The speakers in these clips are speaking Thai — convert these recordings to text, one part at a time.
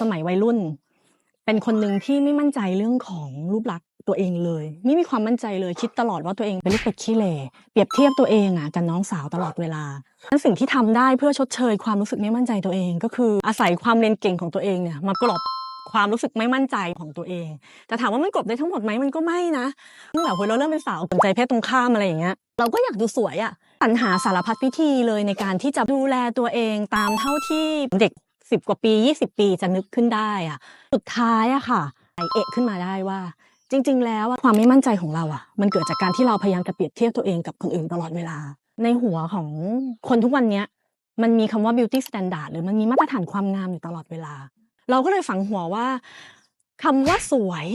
สมัยวัยรุ่น เป็นคนหนึ่งที่ไม่มั่นใจเรื่องของรูปลักษณ์ตัวเองเลย ไม่มีความมั่นใจเลยคิดตลอดว่าตัวเองเป็นลูกเป็ดขี้เหร่เปรียบเทียบตัวเองอะกับน้องสาวตลอดเวลานั้นสิ่งที่ทำได้เพื่อชดเชยความรู้สึกไม่มั่นใจตัวเอง ก็คืออาศัยความเรียนเก่งของตัวเองเนี่ยมากลบความรู้สึกไม่มั่นใจของตัวเอง แต่ถามว่ามันกลบได้ทั้งหมดไหมมันก็ไม่นะตั้งแต่เราเริ่มเป็นสาวสนใจเพศตรงข้ามอะไรอย่างเงี้ย เราก็อยากดูสวยอะสรรหาสารพัดวิธีเลยในการที่จะดูแลตัวเองตามเท่าที่เด็ก สิบกว่าปี20ปีจะนึกขึ้นได้อะสุดท้ายอะค่ะไอเอะขึ้นมาได้ว่า จริง ๆ แล้วอะความไม่มั่นใจของเราอะมันเกิดจากการที่เราพยายามจะเปรียบเทียบตัวเองกับคนอื่นตลอดเวลา ในหัวของคนทุกวันเนี้ยมันมีคำว่า beauty standard หรือมันมีมาตรฐานความงามอยู่ตลอดเวลา เราก็เลยฝังหัวว่าคำว่าสวย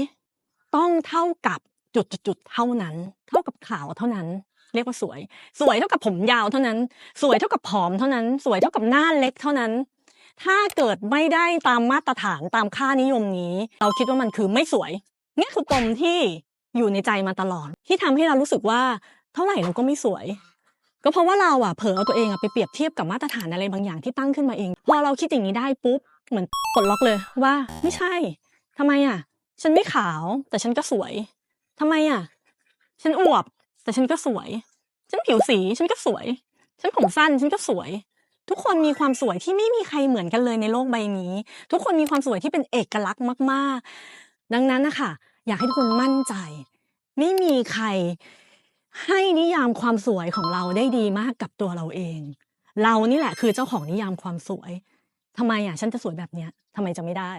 ต้องเท่ากับจุดๆเท่านั้น เท่ากับขาวเท่านั้น เรียกว่าสวย สวยเท่ากับผมยาวเท่านั้น สวยเท่ากับผอมเท่านั้น สวยเท่ากับหน้าเล็กเท่านั้น ถ้าเกิดไม่ได้ตามมาตรฐานตามค่านิยมนี้ เราคิดว่ามันคือไม่สวยนี่คือปมที่อยู่ในใจมาตลอด ที่ทำให้เรารู้สึกว่าเท่าไหร่เราก็ไม่สวย ก็เพราะว่าเราอะเผลอเอาตัวเองอะไปเปรียบเทียบกับมาตรฐานอะไรบางอย่างที่ตั้งขึ้นมาเอง พอเราคิดอย่างนี้ได้ปุ๊บเหมือนปลดล็อกเลยว่าไม่ใช่ทำไมอะฉันไม่ขาวแต่ฉันก็สวยทำไมอะฉันอวบแต่ฉันก็สวย ฉันผิวสีฉันก็สวย ฉันผมสั้นฉันก็สวย ทุกคนมีความสวยที่ไม่มีใครเหมือนกันเลยในโลกใบนี้ ทุกคนมีความสวยที่เป็นเอกลักษณ์มาก ๆ ดังนั้นนะคะอยากให้ทุกคนมั่นใจ ไม่มีใครให้นิยามความสวยของเราได้ดีมากกับตัวเราเอง เรานี่แหละคือเจ้าของนิยามความสวยทำไมอะฉันจะสวยแบบเนี้ยทำไมจะไม่ได้